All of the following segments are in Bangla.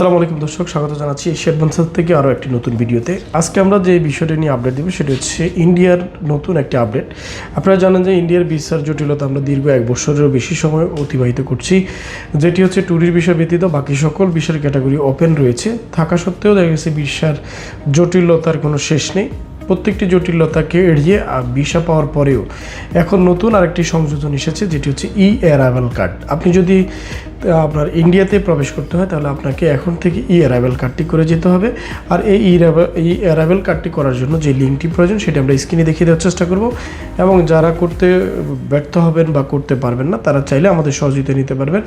আসসালামু আলাইকুম দর্শক, স্বাগত জানাচ্ছি এশিয়ার বানসার থেকে আরও একটি নতুন ভিডিওতে। আজকে আমরা যে বিষয়টা নিয়ে আপডেট দেবো সেটা হচ্ছে ইন্ডিয়ার নতুন একটি আপডেট আপনারা জানেন যে ইন্ডিয়ার ভিসার জটিলতা আমরা দীর্ঘ এক বছরেরও বেশি সময় অতিবাহিত করছি। যেটি হচ্ছে ট্যুরির বিষয় ব্যতীত বাকি সকল বিষয়ের ক্যাটাগরি ওপেন রয়েছে। থাকা সত্ত্বেও দেখা গেছে ভিসার জটিলতার কোনো শেষ নেই। প্রত্যেকটি জটিলতাকে এড়িয়ে ভিসা পাওয়ার পরেও এখন নতুন আরেকটি সংযোজন এসেছে, যেটি হচ্ছে ই অ্যারাইভাল কার্ড আপনি যদি আপনার ইন্ডিয়াতে প্রবেশ করতে হয়, তাহলে আপনাকে এখন থেকে ই অ্যারাইভাল কার্ডটি করে যেতে হবে। আর এই ই অ্যারাইভাল কার্ডটি করার জন্য যে লিঙ্কটি প্রয়োজন, সেটা আমরা স্ক্রিনে দেখিয়ে দেওয়ার চেষ্টা করব। এবং যারা করতে ব্যর্থ হবেন বা করতে পারবেন না, তারা চাইলে আমাদের সহযোগিতা নিতে পারবেন।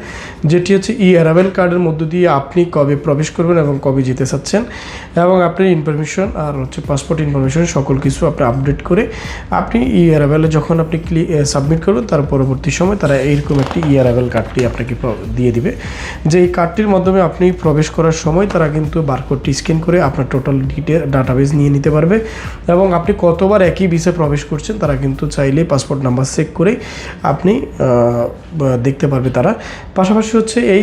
যেটি হচ্ছে ই অ্যারাইভেল কার্ডের মধ্য দিয়ে আপনি কবে প্রবেশ করবেন এবং কবে যেতে চাচ্ছেন। এবং আপনার ইনফরমেশন আর হচ্ছে পাসপোর্ট ইনফরমেশন সকল কিছু আপনি আপডেট করে আপনি ই অ্যারাইভেলে যখন আপনি সাবমিট করবেন, তার পরবর্তী সময় তারা এইরকম একটি ই অ্যারাইভেল কার্ডটি আপনাকে প্র- দিয়ে দিবে। যে এই কার্ডটির মাধ্যমে আপনি প্রবেশ করার সময় তারা কিন্তু বারকোডটি স্ক্যান করে আপনার টোটাল ডিটেল ডাটাবেস নিয়ে নিতে পারবে এবং আপনি কতবার একই ভিসে প্রবেশ করছেন তারা কিন্তু চাইলে পাসপোর্ট নাম্বার চেক করে আপনি দেখতে পারবে তারা। পাশাপাশি হচ্ছে এই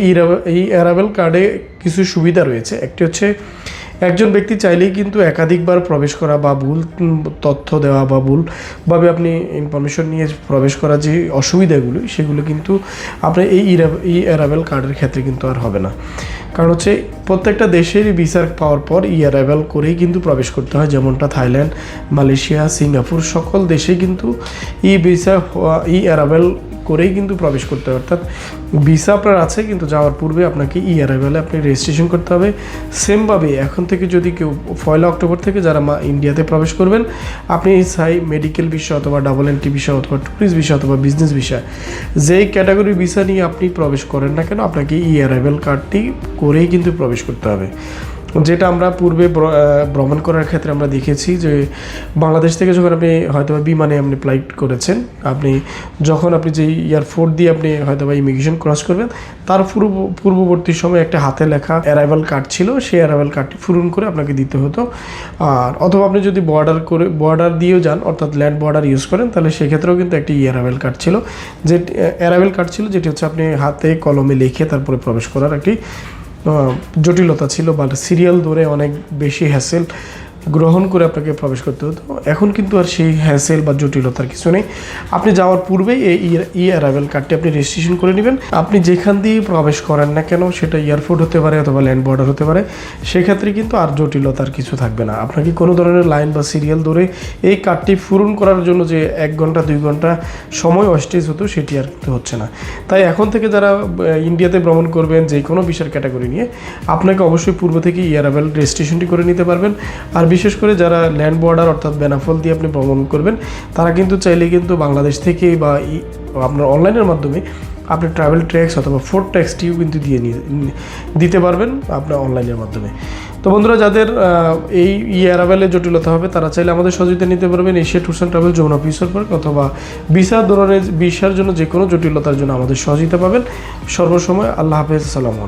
এই অ্যারাভেল কার্ডে কিছু সুবিধা রয়েছে। একটি হচ্ছে একজন ব্যক্তি চাইলেই কিন্তু একাধিকবার প্রবেশ করা বা ভুল তথ্য দেওয়া বা ভুলভাবে আপনি ইনফরমেশন নিয়ে প্রবেশ করা যে অসুবিধাগুলো, সেগুলো কিন্তু আপনার এই এই অ্যারাইভেল কার্ডের ক্ষেত্রে কিন্তু আর হবে না। কারণ হচ্ছে প্রত্যেকটা দেশেরই ভিসা পাওয়ার পর ই অ্যারাইভেল করেই কিন্তু প্রবেশ করতে হয়। যেমনটা থাইল্যান্ড, মালয়েশিয়া, সিঙ্গাপুর, সকল দেশে কিন্তু ই ভিসা ই অ্যারাইভেল করেই কিন্তু প্রবেশ করতে হবে অর্থাৎ ভিসা আপনার আছে, কিন্তু যাওয়ার পূর্বে আপনাকে ই অ্যারাইভেলে আপনি রেজিস্ট্রেশন করতে হবে। সেমভাবে এখন থেকে যদি কেউ পয়লা অক্টোবর থেকে যারা মা ইন্ডিয়াতে প্রবেশ করবেন, আপনি সাই মেডিকেল বিষয় অথবা ডাবল এন্ট্রি বিষয় অথবা ট্যুরিস্ট বিষয় অথবা বিজনেস বিষয় যেই ক্যাটাগরি ভিসা নিয়ে আপনি প্রবেশ করেন না কেন, আপনাকে ই অ্যারাইভেল কার্ডটি করেই কিন্তু প্রবেশ করতে হবে। যেটা আমরা পূর্বে ভ্রমণ করার ক্ষেত্রে আমরা দেখেছি যে বাংলাদেশ থেকে যখন আপনি হয়তো বিমানে আপনি ফ্লাইট করেছেন, আপনি যখন আপনি যে এয়ারপোর্ট দিয়ে আপনি হয়তো বা ইমিগ্রেশন ক্রস করবেন, তার পূর্ব, পূর্ববর্তী সময় একটা হাতে লেখা অ্যারাইভাল কার্ড ছিল, সেই অ্যারাইভাল কার্ডটি পূরণ করে আপনাকে দিতে হতো। আর অথবা আপনি যদি বর্ডার করে বর্ডার দিয়েও যান, অর্থাৎ ল্যান্ড বর্ডার ইউজ করেন, তাহলে সেক্ষেত্রেও কিন্তু একটি অ্যারাইভাল কার্ড ছিল। যে অ্যারাইভাল কার্ড ছিল, যেটি হচ্ছে আপনি হাতে কলমে লিখে তারপরে প্রবেশ করার একটি জটিলতা ছিল বাট সিরিয়াল ধরে অনেক বেশি হ্যাসেল গ্রহণ করে আপনাকে প্রবেশ করতে হতো। এখন কিন্তু আর সেই হ্যাসেল বা জটিলতার কিছু নেই। আপনি যাওয়ার পূর্বেই এই ই অ্যারাইভেল কার্ডটি আপনি রেজিস্ট্রেশন করে নেবেন। আপনি যেখান দিয়ে প্রবেশ করেন না কেন, সেটা এয়ারপোর্ট হতে পারে অথবা ল্যান্ড বর্ডার হতে পারে, সেক্ষেত্রে কিন্তু আর জটিলতার কিছু থাকবে না। আপনাকে কোনো ধরনের লাইন বা সিরিয়াল ধরে এই কার্ডটি পূরণ করার জন্য যে এক ঘণ্টা, দুই ঘণ্টা সময় অস্টেজ হতো, সেটি আর কিন্তু হচ্ছে না। তাই এখন থেকে যারা ইন্ডিয়াতে ভ্রমণ করবেন যে কোনো বিষয়ের ক্যাটাগরি নিয়ে, আপনাকে অবশ্যই পূর্ব থেকে ইয়ারাবেল রেজিস্ট্রেশনটি করে নিতে পারবেন। আর বিশেষ করে যারা ল্যান্ড বর্ডার অর্থাৎ বেনাফল দিয়ে আপনি ভ্রমণ করবেন, তারা কিন্তু চাইলে কিন্তু বাংলাদেশ থেকে বা আপনার অনলাইনের মাধ্যমে আপনি ট্রাভেল ট্যাক্স অথবা ফুড ট্যাক্সটিও কিন্তু দিয়ে দিতে পারবেন আপনার অনলাইনের মাধ্যমে। তো বন্ধুরা, যাদের এই ইয়ারাবেলে জটিলতা হবে, তারা চাইলে আমাদের সহযোগিতা নিতে পারবেন Asia tours and travel Jamuna officer park অথবা ভিসা ধরনের, ভিসার জন্য যে কোনো জটিলতার জন্য আমাদের সহযোগিতা পাবেন। সর্বসময় আল্লাহ হাফেজ, আসসালামু